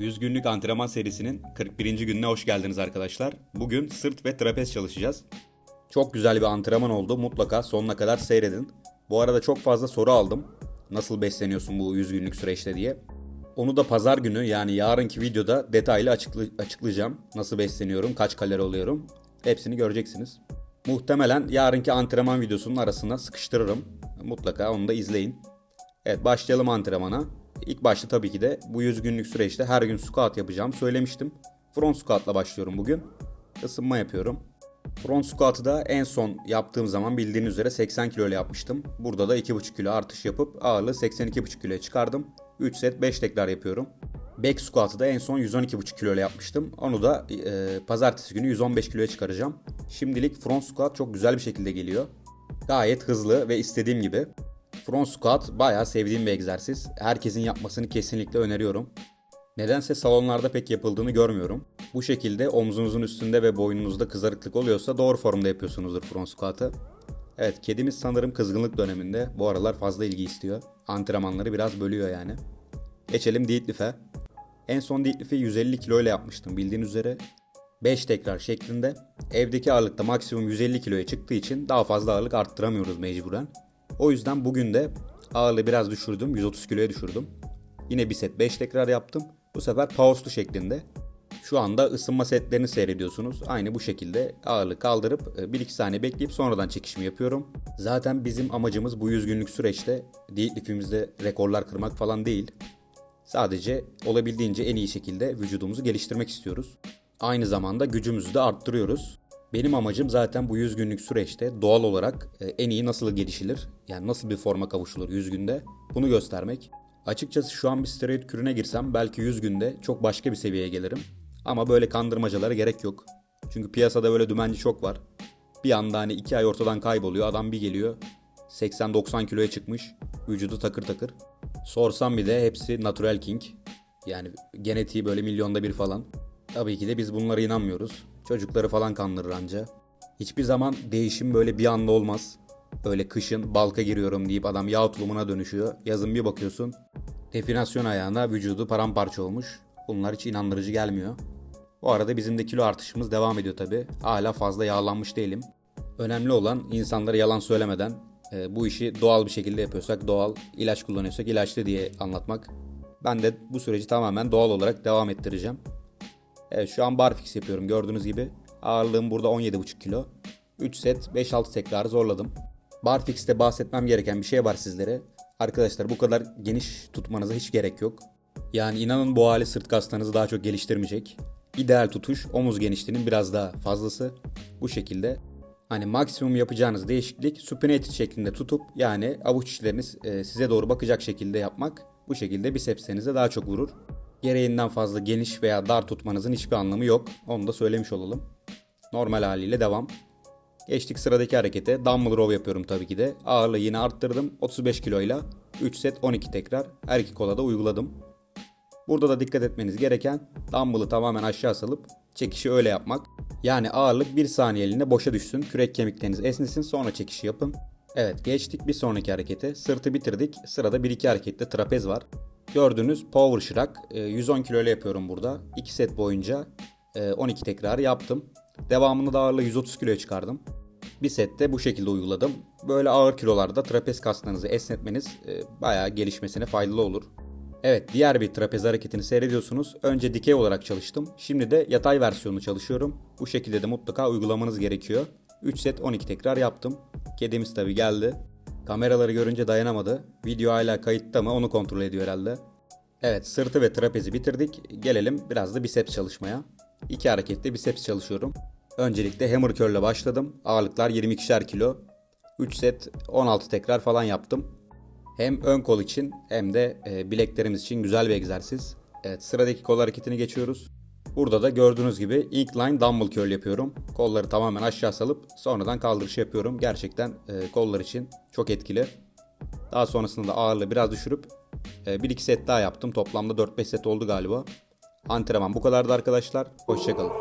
100 günlük antrenman serisinin 41. gününe hoş geldiniz arkadaşlar. Bugün sırt ve trapez çalışacağız. Çok güzel bir antrenman oldu. Mutlaka sonuna kadar seyredin. Bu arada çok fazla soru aldım. Nasıl besleniyorsun bu 100 günlük süreçte diye. Onu da pazar günü yani yarınki videoda detaylı açıklı- açıklayacağım. Nasıl besleniyorum, kaç kalori alıyorum. Hepsini göreceksiniz. Muhtemelen yarınki antrenman videosunun arasına sıkıştırırım. Mutlaka onu da izleyin. Evet başlayalım antrenmana. İlk başta tabii ki de bu 100 günlük süreçte her gün squat yapacağım söylemiştim. Front squat'la başlıyorum bugün. Isınma yapıyorum. Front squat'ı da en son yaptığım zaman bildiğiniz üzere 80 kilo ile yapmıştım. Burada da 2,5 kilo artış yapıp ağırlığı 82,5 kiloya çıkardım. 3 set 5 tekrar yapıyorum. Back squat'ı da en son 112,5 kilo ile yapmıştım. Onu da e, pazartesi günü 115 kiloya çıkaracağım. Şimdilik front squat çok güzel bir şekilde geliyor. Gayet hızlı ve istediğim gibi. Front squat bayağı sevdiğim bir egzersiz. Herkesin yapmasını kesinlikle öneriyorum. Nedense salonlarda pek yapıldığını görmüyorum. Bu şekilde omzunuzun üstünde ve boynunuzda kızarıklık oluyorsa doğru formda yapıyorsunuzdur front squat'ı. Evet kedimiz sanırım kızgınlık döneminde. Bu aralar fazla ilgi istiyor. Antrenmanları biraz bölüyor yani. Geçelim deadlift'e. En son deadlift'i 150 kilo ile yapmıştım bildiğiniz üzere. 5 tekrar şeklinde. Evdeki ağırlıkta maksimum 150 kiloya çıktığı için daha fazla ağırlık arttıramıyoruz mecburen. O yüzden bugün de ağırlığı biraz düşürdüm. 130 kiloya düşürdüm. Yine bir set 5 tekrar yaptım. Bu sefer pauslu şeklinde. Şu anda ısınma setlerini seyrediyorsunuz. Aynı bu şekilde ağırlığı kaldırıp 1-2 saniye bekleyip sonradan çekişimi yapıyorum. Zaten bizim amacımız bu 100 günlük süreçte deadlift'imizde rekorlar kırmak falan değil. Sadece olabildiğince en iyi şekilde vücudumuzu geliştirmek istiyoruz. Aynı zamanda gücümüzü de arttırıyoruz. Benim amacım zaten bu 100 günlük süreçte doğal olarak e, en iyi nasıl gelişilir, yani nasıl bir forma kavuşulur 100 günde bunu göstermek. Açıkçası şu an bir steroid kürüne girsem belki 100 günde çok başka bir seviyeye gelirim. Ama böyle kandırmacalara gerek yok. Çünkü piyasada böyle dümenci çok var. Bir anda hani 2 ay ortadan kayboluyor adam bir geliyor 80-90 kiloya çıkmış vücudu takır takır. Sorsam bir de hepsi natural king. Yani genetiği böyle milyonda bir falan. Tabii ki de biz bunlara inanmıyoruz. Çocukları falan kandırır anca. Hiçbir zaman değişim böyle bir anda olmaz. Öyle kışın balka giriyorum deyip adam yağ tulumuna dönüşüyor. Yazın bir bakıyorsun definasyon ayağına vücudu paramparça olmuş. Bunlar hiç inandırıcı gelmiyor. Bu arada bizim de kilo artışımız devam ediyor tabi. Hala fazla yağlanmış değilim. Önemli olan insanlara yalan söylemeden e, bu işi doğal bir şekilde yapıyorsak doğal, ilaç kullanıyorsak ilaçlı diye anlatmak. Ben de bu süreci tamamen doğal olarak devam ettireceğim. Evet şu an barfix yapıyorum gördüğünüz gibi. Ağırlığım burada 17,5 kilo. 3 set 5-6 tekrarı zorladım. Barfix'te bahsetmem gereken bir şey var sizlere. Arkadaşlar bu kadar geniş tutmanıza hiç gerek yok. Yani inanın bu hali sırt kaslarınızı daha çok geliştirmeyecek. İdeal tutuş omuz genişliğinin biraz daha fazlası. Bu şekilde hani maksimum yapacağınız değişiklik supinated şeklinde tutup yani avuç içleriniz e, size doğru bakacak şekilde yapmak. Bu şekilde bisepslerinize daha çok vurur. Gereğinden fazla geniş veya dar tutmanızın hiçbir anlamı yok. Onu da söylemiş olalım. Normal haliyle devam. Geçtik sıradaki harekete. Dumbbell row yapıyorum tabii ki de. Ağırlığı yine arttırdım. 35 kiloyla 3 set 12 tekrar her iki kola da uyguladım. Burada da dikkat etmeniz gereken dumbbell'ı tamamen aşağı salıp çekişi öyle yapmak. Yani ağırlık 1 saniyeliğine boşa düşsün. Kürek kemikleriniz esnesin sonra çekişi yapın. Evet geçtik bir sonraki harekete. Sırtı bitirdik. Sırada 1-2 harekette trapez var. Gördüğünüz power şırak 110 kilo ile yapıyorum burada. 2 set boyunca e, 12 tekrar yaptım. Devamını da ağırlığı 130 kiloya çıkardım. Bir sette bu şekilde uyguladım. Böyle ağır kilolarda trapez kaslarınızı esnetmeniz e, bayağı gelişmesine faydalı olur. Evet diğer bir trapez hareketini seyrediyorsunuz. Önce dikey olarak çalıştım. Şimdi de yatay versiyonunu çalışıyorum. Bu şekilde de mutlaka uygulamanız gerekiyor. 3 set 12 tekrar yaptım. Kedimiz tabi geldi. Kameraları görünce dayanamadı. Video hala kayıtta mı onu kontrol ediyor herhalde. Evet sırtı ve trapezi bitirdik. Gelelim biraz da biceps çalışmaya. İki harekette biceps çalışıyorum. Öncelikle hammer curl ile başladım. Ağırlıklar 22'şer kilo. 3 set 16 tekrar falan yaptım. Hem ön kol için hem de e, bileklerimiz için güzel bir egzersiz. Evet sıradaki kol hareketini geçiyoruz. Burada da gördüğünüz gibi incline dumbbell curl yapıyorum. Kolları tamamen aşağı salıp sonradan kaldırış yapıyorum. Gerçekten e, kollar için çok etkili. Daha sonrasında da ağırlığı biraz düşürüp e, 1-2 set daha yaptım. Toplamda 4-5 set oldu galiba. Antrenman bu kadardı arkadaşlar. Hoşçakalın.